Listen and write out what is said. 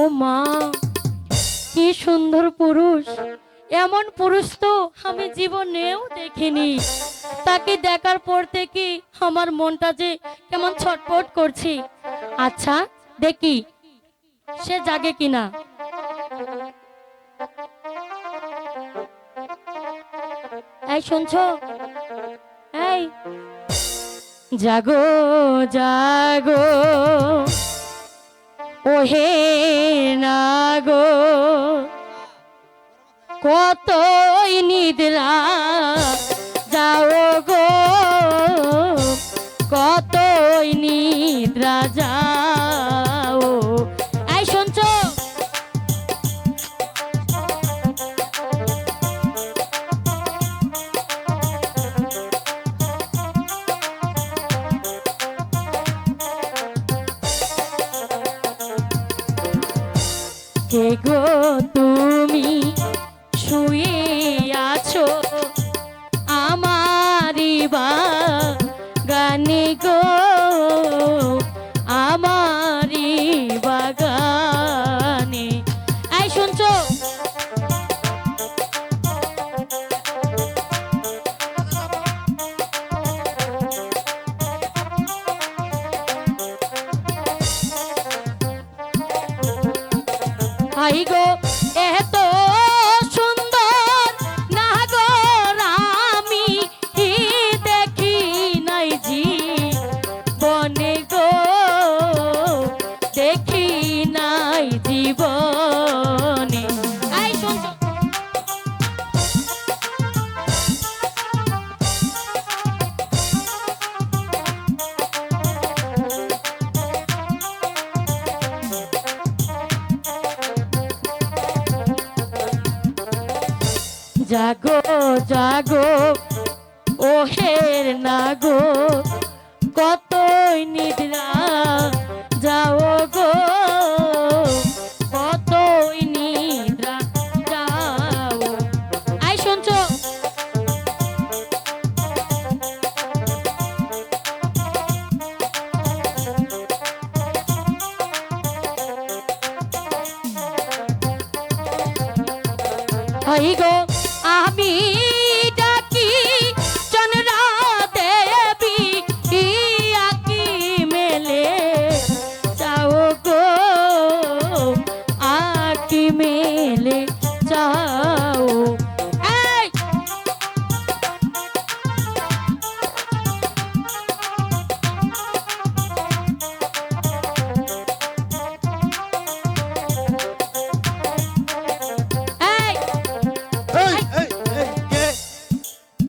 ও মা, কি সুন্দর পুরুষ। এমন পুরুষ তো আমি জীবনেও দেখিনি। তাকে দেখার পর থেকে আমার মনটা যে কেমন ছটপট করছি। আচ্ছা দেখি, সে জাগে কিনা? এই শুনছো? এই। জাগো জাগো ওহে নাগো কতই নিদ্রা যাও গো কতই নিদ্রা যাও কে গো তুমি? শুয়ে আছো আমারি বা গানে গো হাই গো, এত সুন্দর। না গো আমি দেখি নাই জি। বনে গো, দেখি নাই জীবনে। জাগো জাগো, ওহের নাগো, কতই নিদ্রা যাও গো, কতই নিদ্রা যাও। আই শুনছো? হই গো। আমি